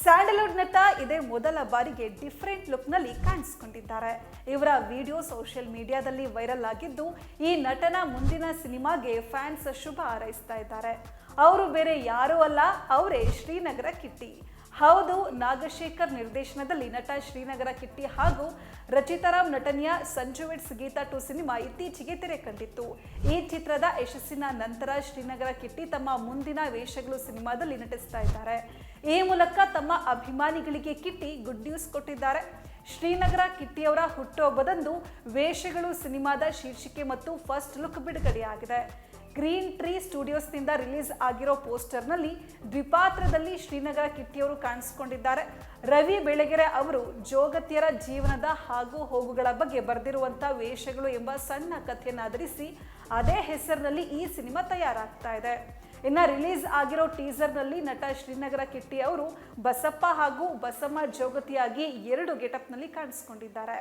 etc. Sandalwood ನಟ ಇದೇ ಮೊದಲ ಬಾರಿಗೆ ಡಿಫ್ರೆಂಟ್ ಲುಕ್ನಲ್ಲಿ ಕಾಣಿಸಿಕೊಂಡಿದ್ದಾರೆ. ಇವರ ವಿಡಿಯೋ ಸೋಷಿಯಲ್ ಮೀಡಿಯಾದಲ್ಲಿ ವೈರಲ್ ಆಗಿದ್ದು, ಈ ನಟನ ಮುಂದಿನ ಸಿನಿಮಾಗೆ ಫ್ಯಾನ್ಸ್ ಶುಭ ಹಾರೈಸ್ತಾ ಇದ್ದಾರೆ. ಅವರು ಬೇರೆ ಯಾರೂ ಅಲ್ಲ, ಅವರೇ ಶ್ರೀನಗರ ಕಿಟ್ಟಿ. ಹೌದು, ನಾಗಶೇಖರ್ ನಿರ್ದೇಶನದಲ್ಲಿ ನಟ ಶ್ರೀನಗರ ಕಿಟ್ಟಿ ಹಾಗೂ ರಚಿತಾರಾಮ್ ನಟನೆಯ ಸಂಜುವೆಟ್ಸ್ ಗೀತಾ ಟು ಸಿನಿಮಾ ಇತ್ತೀಚೆಗೆ ತೆರೆ ಕಂಡಿತ್ತು. ಈ ಚಿತ್ರದ ಯಶಸ್ಸಿನ ನಂತರ ಶ್ರೀನಗರ ಕಿಟ್ಟಿ ತಮ್ಮ ಮುಂದಿನ ವೇಷಗಳು ಸಿನಿಮಾದಲ್ಲಿ ನಟಿಸ್ತಾ ಇದ್ದಾರೆ. ಈ ಮೂಲಕ ತಮ್ಮ ಅಭಿಮಾನಿಗಳಿಗೆ ಕಿಟ್ಟಿ ಗುಡ್ ನ್ಯೂಸ್ ಕೊಟ್ಟಿದ್ದಾರೆ. ಶ್ರೀನಗರ ಕಿಟ್ಟಿಯವರ ಹುಟ್ಟುಹಬ್ಬದಂದು ವೇಷಗಳು ಸಿನಿಮಾದ ಶೀರ್ಷಿಕೆ ಮತ್ತು ಫಸ್ಟ್ ಲುಕ್ ಬಿಡುಗಡೆಯಾಗಿದೆ. ಗ್ರೀನ್ ಟ್ರೀ ಸ್ಟುಡಿಯೋಸ್ನಿಂದ ರಿಲೀಸ್ ಆಗಿರೋ ಪೋಸ್ಟರ್ನಲ್ಲಿ ದ್ವಿಪಾತ್ರದಲ್ಲಿ ಶ್ರೀನಗರ ಕಿಟ್ಟಿಯವರು ಕಾಣಿಸಿಕೊಂಡಿದ್ದಾರೆ. ರವಿ ಬೆಳಗೆರೆ ಅವರು ಜೋಗತಿಯರ ಜೀವನದ ಹಾಗೂ ಹೋಗುಗಳ ಬಗ್ಗೆ ಬರೆದಿರುವಂಥ ವೇಷಗಳು ಎಂಬ ಸಣ್ಣ ಕಥೆಯನ್ನು ಆಧರಿಸಿ ಅದೇ ಹೆಸರಿನಲ್ಲಿ ಈ ಸಿನಿಮಾ ತಯಾರಾಗ್ತಾ ಇದೆ. ಇನ್ನು ರಿಲೀಸ್ ಆಗಿರೋ ಟೀಸರ್ನಲ್ಲಿ ನಟ ಶ್ರೀನಗರ ಕಿಟ್ಟಿ ಅವರು ಬಸಪ್ಪ ಹಾಗೂ ಬಸಮ್ಮ ಜೋಗತಿಯಾಗಿ ಎರಡು ಗೆಟಪ್ನಲ್ಲಿ ಕಾಣಿಸ್ಕೊಂಡಿದ್ದಾರೆ.